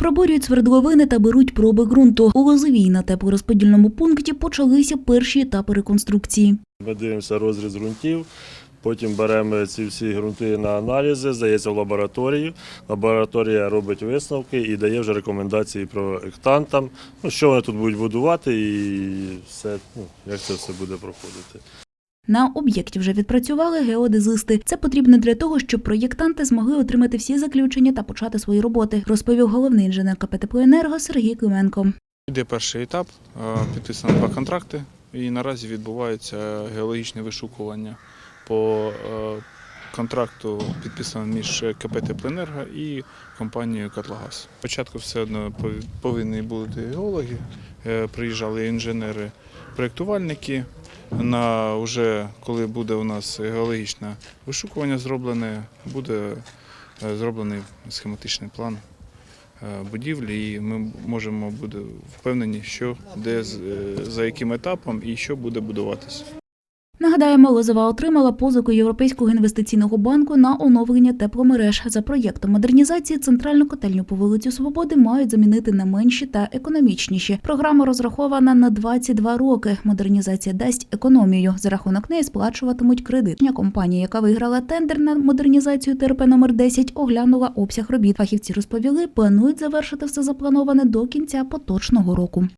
Проборюють свердловини та беруть проби ґрунту. У Лозовій на теплорозподільному пункті почалися перші етапи реконструкції. Ми дивимося розріз ґрунтів, потім беремо ці всі ґрунти на аналізи, здається в лабораторію. Лабораторія робить висновки і дає вже рекомендації проектантам, ну, що вони тут будуть будувати і все, ну, як це все буде проходити. На об'єкті вже відпрацювали геодезисти. Це потрібно для того, щоб проєктанти змогли отримати всі заключення та почати свої роботи, розповів головний інженер КП «Теплоенерго» Сергій Клименко. Йде перший етап, е, підписано два контракти, і наразі відбувається геологічне вишукування по е, контракту, підписано між КП «Теплоенерго» і компанією «Котлогаз». Спочатку все одно пов- повинні бути геологи, е, приїжджали інженери, проєктувальники. На вже коли буде у нас геологічне вишукування зроблене, буде е, зроблений схематичний план е, будівлі, і ми можемо бути впевнені, що де е, за яким етапом і що буде будуватися. Нагадаємо, Лозова отримала позику Європейського інвестиційного банку на оновлення тепломереж. За проєктом модернізації центральну котельню по вулиці Свободи мають замінити на менші та економічніші. Програма розрахована на 22 роки. Модернізація дасть економію. За рахунок неї сплачуватимуть кредит. Компанія, яка виграла тендер на модернізацію ТРП номер 10, оглянула обсяг робіт. Фахівці розповіли, планують завершити все заплановане до кінця поточного року.